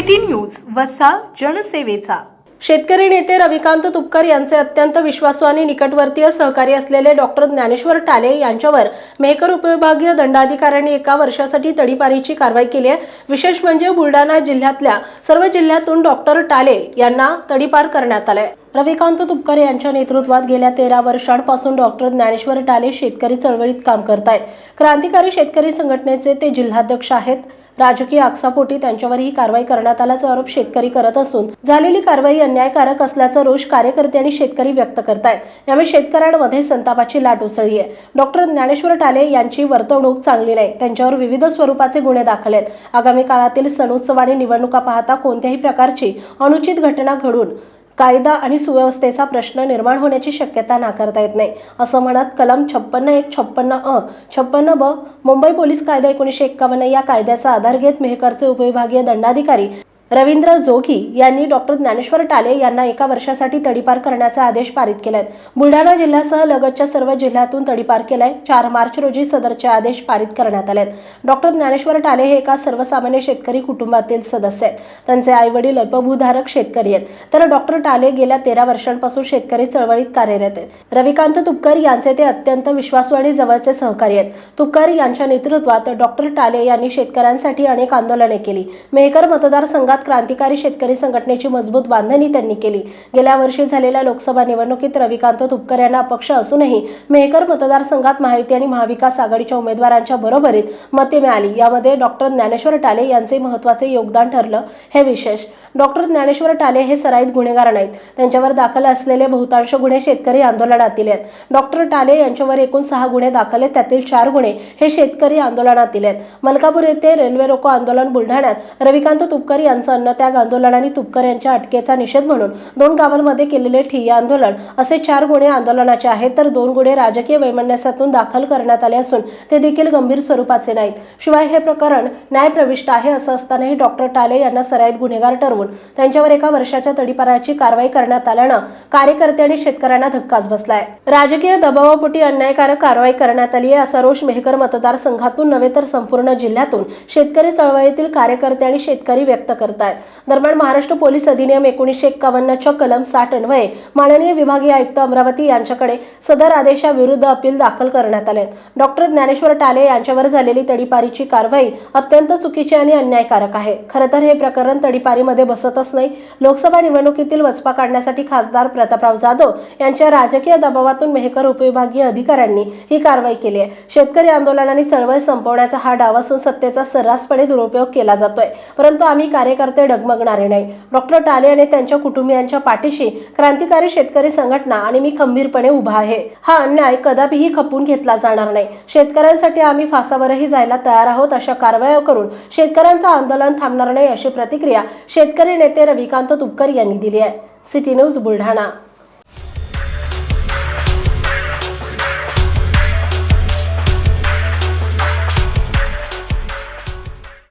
City news वसा जनसेवेचा. शेतकरी नेते रविकांत तुपकर यांचे अत्यंत विश्वासू आणि निकटवर्तीय सहकारी असलेले डॉक्टर ज्ञानेश्वर टाले यांच्यावर मेहकर उपविभागीय दंडाधिकाऱ्यांनी एका वर्षासाठी तडीपारीची कारवाई केली आहे. विशेष म्हणजे बुलढाणा जिल्ह्यातल्या सर्व जिल्ह्यातून डॉक्टर टाले यांना तडीपार करण्यात आलंय. रविकांत तुपकर यांच्या नेतृत्वात गेल्या तेरा वर्षांपासून डॉक्टर ज्ञानेश्वर टाले शेतकरी चळवळीत काम करत आहेत क्रांतिकारी शेतकरी संघटनेचे ते जिल्हाध्यक्ष आहेत. राजकीय आकसापोटी त्यांच्यावर ही कारवाई करण्यात आल्याचा आरोप शेतकरी करत असून झालेली कारवाई अन्यायकारक असल्याचा रोष कार्यकर्ते आणि शेतकरी व्यक्त करतायत. यामुळे शेतकऱ्यांमध्ये संतापाची लाट उसळली आहे. डॉक्टर ज्ञानेश्वर टाले यांची वर्तवणूक चांगली नाही. त्यांच्यावर विविध स्वरूपाचे गुन्हे दाखल आहेत. आगामी काळातील सणोत्सव आणि निवडणुका पाहता कोणत्याही प्रकारची अनुचित घटना घडून कायदा आणि सुव्यवस्थेचा प्रश्न निर्माण होण्याची शक्यता नाकारता येत नाही. असं म्हणत कलम छप्पन्न एक छप्पन्न अ छप्पन्न ब मुंबई पोलीस कायदा एकोणीसशे एक्कावन्न या कायद्याचा आधार घेत मेहकरचे उपविभागीय दंडाधिकारी रवींद्र जोगी यांनी डॉक्टर ज्ञानेश्वर टाले यांना एका वर्षासाठी तडीपार करण्याचा आदेश पारित केलाय बुलढाणा जिल्ह्यासह लगतच्या सर्व जिल्ह्यातून तडीपार केलाय. चार मार्च रोजी सदरचे आदेश पारित करण्यात आले डॉक्टर ज्ञानेश्वर टाले हे एका सर्वसामान्य शेतकरी कुटुंबातील सदस्य आहेत. त्यांचे आई वडील अल्पभूधारक शेतकरी आहेत. तर डॉक्टर टाले गेल्या तेरा वर्षांपासून शेतकरी चळवळीत कार्यरत आहेत. रविकांत तुपकर यांचे ते अत्यंत विश्वासू आणि जवळचे सहकारी आहेत. तुपकर यांच्या नेतृत्वात डॉक्टर टाले यांनी शेतकऱ्यांसाठी अनेक आंदोलने केली. मेहकर मतदारसंघात क्रांतिकारी शेतकरी संघटनेची मजबूत बांधणी त्यांनी केली. गेल्या वर्षी झालेल्या लोकसभा निवडणुकीत रविकांत तुपकर यांना अपक्ष असूनही मेहकर मतदारसंघात महायुती आणि महाविकास आघाडीच्या उमेदवारांच्या बरोबरीत मते मिळाली. यामध्ये डॉक्टर ज्ञानेश्वर टाले यांचे महत्त्वाचे योगदान ठरलं. हे विशेष डॉक्टर ज्ञानेश्वर टाले हे सराईत गुन्हेगार नाहीत. त्यांच्यावर दाखल असलेले बहुतांश गुन्हे शेतकरी आंदोलनातील आहेत. डॉक्टर टाले यांच्यावर एकूण सहा गुन्हे दाखल आहेत. त्यातील चार गुन्हे हे शेतकरी आंदोलनातील आहेत. मलकापूर येथे रेल्वे रोको आंदोलन बुलढाण्यात रविकांत तुपकर यांचं अन्नत्याग आंदोलन आणि तुपकर यांच्या अटकेचा निषेध म्हणून दोन गावांमध्ये केलेले ठिय्या आंदोलन. असे चार गुन्हे आंदोलनाचे आहेत तर दोन गुन्हे राजकीय वैमनस्यातून दाखल करण्यात आले असून ते देखील गंभीर स्वरूपाचे नाहीत. शिवाय हे प्रकरण न्यायप्रविष्ट आहे असं असतानाही डॉक्टर टाले यांना सराईत गुन्हेगार ठरवून त्यांच्यावर एका वर्षाच्या तडीपाराची कारवाई करण्यात आल्यानं कार्यकर्ते आणि शेतकऱ्यांना धक्काच बसलाय. राजकीय दबावापोटी अन्यायकारक कारवाई करण्यात आली आहे असा रोष मेहकर मतदारसंघातून नव्हे तर संपूर्ण जिल्ह्यातून शेतकरी चळवळीतील कार्यकर्ते आणि शेतकरी व्यक्त करतात. दरम्यान महाराष्ट्र पोलीस अधिनियम एकोणीसशे एक्कावन्नच्या कलम साठ अन्वये माननीय विभागीय आयुक्त अमरावती यांच्याकडे सदर आदेशाविरुद्ध अपील दाखल करण्यात आले. डॉक्टर ज्ञानेश्वर टाले यांच्यावर झालेली तडीपारीची कारवाई अत्यंत चुकीची आणि अन्यायकारक आहे. खरं तर हे प्रकरण तडीपारीमध्ये बसतच नाही. लोकसभा निवडणुकीतील वचपा काढण्यासाठी खासदार प्रतापराव जाधव यांच्या राजकीय दबावातून मेहकर उपविभागीय अधिकाऱ्यांनी ही कारवाई केली आहे. शेतकरी आंदोलनाने चळवळ संपवण्याचा हा डाव असून सत्तेचा सर्रासपणे दुरुपयोग केला जातोय. परंतु आम्ही कार्यकर्ते डगमगणारे नाही. डॉक्टर टाले आणि त्यांच्या कुटुंबियांच्या पाठीशी क्रांतिकारी शेतकरी संघटना आणि मी खंबीरपणे उभा आहे. हा अन्याय कदापिही खपून घेतला जाणार नाही. शेतकऱ्यांसाठी आम्ही फासावरही जायला तयार आहोत अशा कारवाया करून शेतकऱ्यांचं आंदोलन थांबणार नाही अशी प्रतिक्रिया शेतकरी नेते रविकांत तुपकर यांनी दिली आहे. City news Buldhana.